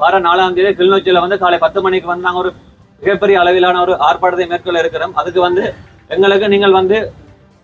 வார நாலாம் தேதி கிளிநொச்சியில வந்து காலை பத்து மணிக்கு வந்து நாங்கள் ஒரு மிகப்பெரிய அளவிலான ஒரு ஆர்ப்பாட்டத்தை மேற்கொள்ள இருக்கிறோம். அதுக்கு வந்து எங்களுக்கு நீங்கள் வந்து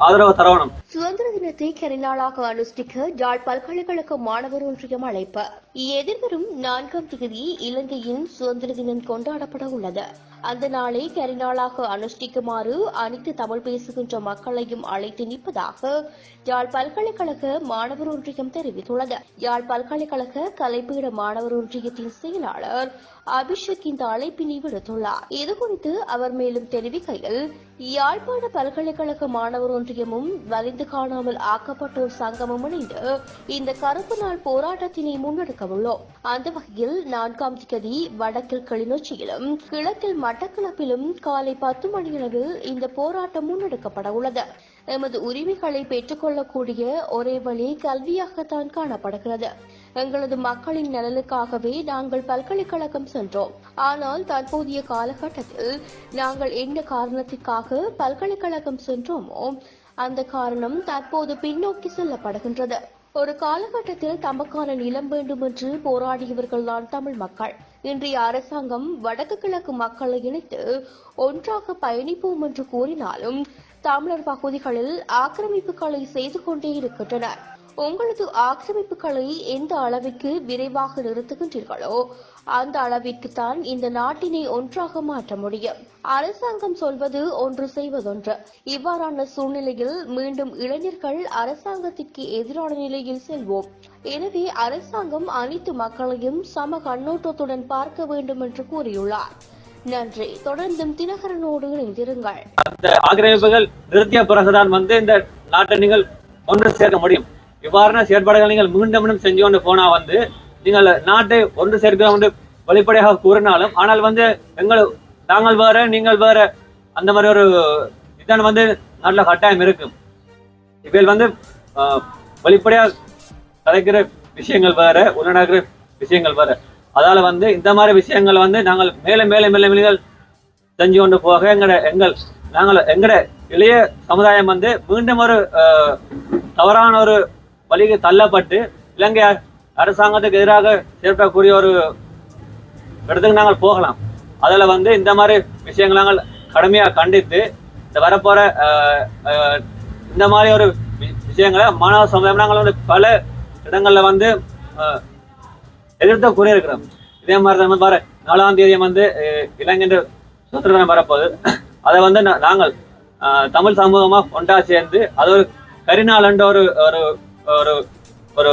ஆதரவு தரணும். சுதந்திர தினத்தை கரிநாளாக அனுஷ்டிக்க யாழ் பல்கலைக்கழக மாணவர் ஒன்றியம் அழைப்பு. எதிர்வரும் நான்காம் தேதி இலங்கையின் சுதந்திர தினம் கொண்டாடப்பட உள்ளது. அந்த நாளை கரிநாளாக அனுஷ்டிக்குமாறு அனைத்து தமிழ் பேசுகின்ற மக்களையும் அழைத்து நிற்பதாக யாழ் பல்கலைக்கழக மாணவர் ஒன்றியம் தெரிவித்துள்ளது. யாழ் பல்கலைக்கழக கலைப்பீட மாணவர் ஒன்றியத்தின் செயலாளர் அபிஷேக் இந்த அழைப்பினை விடுத்துள்ளார். இதுகுறித்து அவர் மேலும் தெரிவிக்கையில் யாழ்ப்பாண பல்கலைக்கழக மாணவர் ஒன்றியமும் வலிந்து காணாமல் ஆக்கப்பட்டோர் சங்கமும் இணைந்து இந்த கருப்பு நாள் போராட்டத்தினை முன்னெடுக்க உள்ளோம் அந்த வகையில் நான்காம் தேதி வடக்கில் கிளிநொச்சியிலும் கிழக்கில் மட்டக்களப்பிலும் காலை பத்து மணியளவில் இந்த போராட்டம் முன்னெடுக்கப்பட உள்ளது எமது உரிமைகளை பெற்றுக்கொள்ளக்கூடிய ஒரே வழி கல்வியாகத்தான் காணப்படுகிறது. எங்களது மக்களின் நலனுக்காகவே நாங்கள் பல்கலைக்கழகம் சென்றோம். ஆனால் தற்போதைய காலகட்டத்தில் நாங்கள் என்ன காரணத்திற்காக பல்கலைக்கழகம் சென்றோமோ அந்த காரணம் தற்போது பின்னோக்கி செல்லப்படுகின்றது. ஒரு காலகட்டத்தில் தமக்கான நிலம் வேண்டும் என்று போராடியவர்கள்தான் தமிழ் மக்கள். இன்றைய அரசாங்கம் வடக்கு கிழக்கு மக்களை இணைத்து ஒன்றாக பயணிப்போம் என்று கூறினாலும் தமிழர் பகுதிகளில் ஆக்கிரமிப்புகளை செய்து கொண்டே இருக்கின்றனர். உங்களது ஆக்கிரமிப்புகளை எந்த அளவிற்கு விரைவாக நிறுத்துகின்றீர்களோ அந்த அளவிற்கு தான் இந்த நாட்டினை ஒன்றாக மாற்ற முடியும். அரசாங்கம் சொல்வது ஒன்று செய்வதொன்று. இவ்வாறான சூழ்நிலையில் மீண்டும் இளைஞர்கள் அரசாங்கத்திற்கு எதிரான நிலையில் செல்வோம். எனவே அரசாங்கம் அனைத்து மக்களையும் சம கண்ணோட்டத்துடன் பார்க்க வேண்டும் என்று கூறியுள்ளார். நன்றி. தொடர்ந்தும் தினகரனோடு இணைந்திருங்கள். அந்த ஆக்கிரமிப்புகள் நிறுத்திய பிறகுதான் வந்து இந்த நாட்டை நீங்கள் ஒன்று சேர்க்க முடியும். இவ்வாறான செயற்பாடுகள் நீங்கள் மீண்டும் மீண்டும் செஞ்சு கொண்டு போனால் வந்து நீங்கள் நாட்டை ஒன்று சேர்க்கிறோம் வந்து வெளிப்படையாக கூறினாலும் ஆனால் வந்து எங்கள் நாங்கள் வேற நீங்கள் வேற அந்த மாதிரி ஒரு இதான் வந்து நாட்டில் கட்டாயம் இருக்கும். இவையில் வந்து வெளிப்படையாக வெளிப்படையா கலைக்கிற விஷயங்கள் வேற உள்நடக்கிற விஷயங்கள் வேற. அதால வந்து இந்த மாதிரி விஷயங்கள் வந்து நாங்கள் மேலே மேலே மேலே மேலே செஞ்சு கொண்டு போக எங்கட எங்கள் நாங்கள் எங்கட இளைய சமுதாயம் வந்து மீண்டும் ஒரு தவறான ஒரு வழிக்கு தள்ளப்பட்டு இலங்கை அரசாங்கத்துக்கு எதிராக செயற்படக்கூடிய ஒரு இடத்துக்கு நாங்கள் போகலாம். அதில் வந்து இந்த மாதிரி விஷயங்களை நாங்கள் கடுமையாக கண்டித்து இந்த வரப்போகிற இந்த மாதிரி ஒரு வி- விஷயங்களை மாணவ சமுதாயம் நாங்கள் வந்து பல இடங்களில் வந்து எதிர்த்து கூறியிருக்கிறோம். இதே மாதிரி தான் வர நாலாம் தேதி வந்து இலங்கை சுதந்திர தினம் வரப்போகுது. அதை வந்து நாங்கள் தமிழ் சமூகமாக ஒன்றா சேர்ந்து அது ஒரு கரிநாளன்ற ஒரு ஒரு ஒரு ஒரு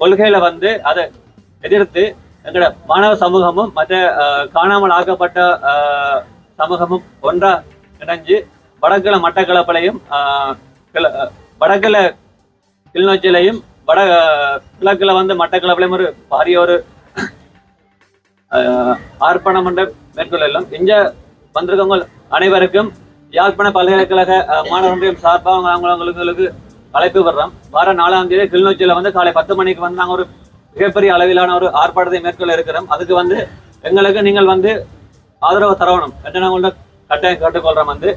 கொள்கையில வந்து அதை எதிர்த்து எங்களோட மாணவ சமூகமும் மற்ற காணாமல் ஆக்கப்பட்ட ஆஹ், சமூகமும் ஒன்றா இணைஞ்சு வடக்கில மட்டக்களப்பிலையும் ஆஹ், வடக்கில கிளிநொச்சியிலையும் வட கிழக்குல வந்து மட்டக்களப்பிலையும் ஒரு பாரிய ஒரு ஆஹ், ஆர்ப்பாட்டம் என்ற மேற்கொள்ளலாம். இங்க வந்திருக்கவங்க அனைவருக்கும் யாழ்ப்பாண பல்கலைக்கழக மாணவர்களையும் சார்பாக அவங்க- அவங்களுக்கு அழைப்பு வர்றோம். வார நாலாம் தேதி கிளிநொச்சியில வந்து காலை பத்து மணிக்கு வந்து நாங்கள் ஒரு மிகப்பெரிய அளவிலான ஒரு ஆர்ப்பாட்டத்தை மேற்கொள்ள இருக்கிறோம். அதுக்கு வந்து எங்களுக்கு நீங்கள் வந்து ஆதரவு தரணும். என்று நாங்கள் கட்டாயம் கேட்டுக்கொள்றோம் வந்து.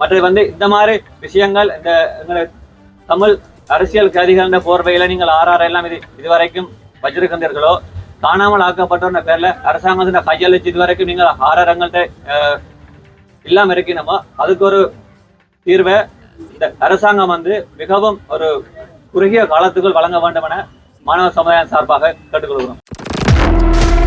மற்ற வந்து இந்த மாதிரி விஷயங்கள் இந்த எங்களை தமிழ் அரசியல் கைதிகள் போர்வையில நீங்கள் ஆர்ஆர் எல்லாம் இது இதுவரைக்கும் வச்சிருக்கின்றீர்களோ காணாமல் ஆக்கப்பட்டோன்ற பேரில் அரசாங்கத்தின் கையளிச்சு இதுவரைக்கும் நீங்கள் ஆர்ஆர் இல்லாமல் இருக்கணுமோ அதுக்கு ஒரு தீர்வை இந்த அரசாங்கம் வந்து மிகவும் ஒரு குறுகிய காலத்துக்குள் வழங்க வேண்டும் என மாணவ சமுதாயம் சார்பாக கேட்டுக்கொள்கிறோம்.